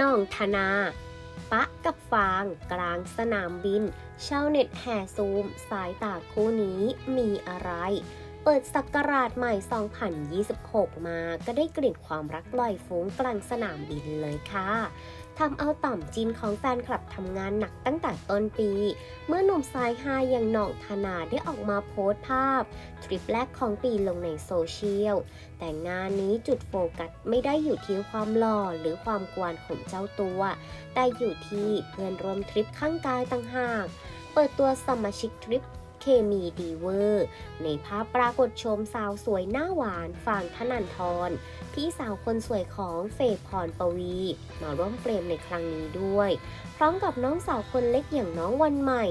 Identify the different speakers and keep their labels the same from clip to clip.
Speaker 1: น้องธนา ปะกับฟางกลางสนามบิน ชาวเน็ตแห่ซูม สายตาคู่นี้มีอะไร เปิดสักราชใหม่ 2026 มาก็ได้กลิ่นความรักลอยฟุ้งกลางสนามบินเลยค่ะ ทำเอาต่อมจินของแฟนคลับทำงานหนักตั้งแต่ต้นปี เมื่อหนุ่มสายฮาอย่างหน่องธนาได้ออกมาโพสต์ภาพ ทริปแรกของปีลงในโซเชียล แต่งานนี้จุดโฟกัสไม่ได้อยู่ที่ความหล่อหรือความกวนของเจ้าตัว แต่อยู่ที่เพื่อนร่วมทริปข้างกายต่างหาก เปิดตัวสมาชิกทริป เคมีดีเวอร์ ในภาพปรากฏชมสาวสวยหน้าหวานฝั่งธนันทรพี่สาวคนสวยของเฟยพรปวี มาร่วมเฟรมในครั้งนี้ด้วย พร้อมกับน้องสาวคนเล็กอย่างน้องวันใหม่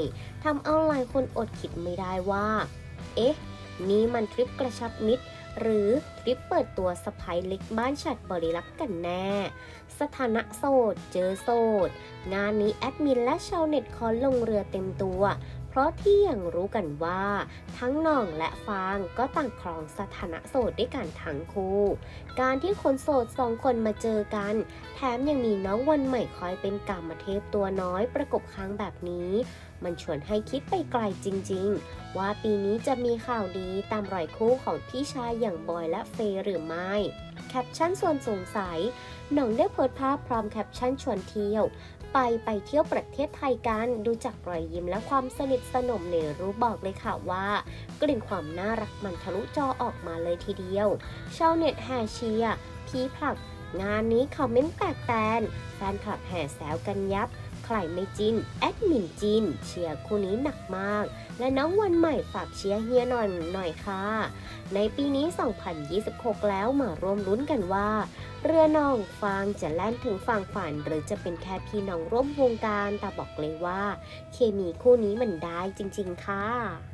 Speaker 1: ทำเอาหลายคนอดคิดไม่ได้ว่า เอ๊ะ นี่มันทริปกระชับมิตร หรือทริปเปิดตัวสะพายเล็กบ้านฉัดบริลักษ์กันแน่ สถานะโสด เจอโสด งานนี้แอดมินและชาวเน็ตขอลงเรือเต็มตัว เพราะที่อย่างรู้กันว่า ทั้งน่องและฟางก็ต่างครองสถานะโสดด้วยกันทั้งคู่ การที่คนโสดสองคนมาเจอกัน แถมยังมีน้องวันใหม่คอยเป็นกามเทพตัวน้อยประกบค้างแบบนี้ มันชวนให้คิดไปไกลจริง ๆ ว่าปีนี้จะมีข่าวดีตามรอยคู่ของพี่ชายอย่างบอยและเฟย์หรือไม่ แคปชั่นส่วนสงสัย หน่องได้โพสต์ภาพพร้อมแคปชั่นชวนเที่ยว ไปไปเที่ยวประเทศไทยกัน ดูจากรอยยิ้มและความสนิทสนมในรูปบอกเลยค่ะว่า กลิ่นความน่ารักมันทะลุจอออกมาเลยทีเดียว ชาวเน็ตแห่เชียร์พีผลัก งานนี้คอมเมนต์แตกแตนแฟนคลับแห่แซวกันยับ ใครไม่จินแอดมินจินเชียร์คู่นี้หนักมาก และน้องวันใหม่ฝากเชียร์เฮียหน่อยหน่อยค่ะ ในปีนี้ 2026 แล้วมาร่วมลุ้นกันว่า เรือน้องฟางจะแล่นถึงฝั่งฝัน หรือจะเป็นแค่พี่น้องร่วมวงการแต่บอกเลยว่า เคมีคู่นี้มันได้จริง ๆ ค่ะ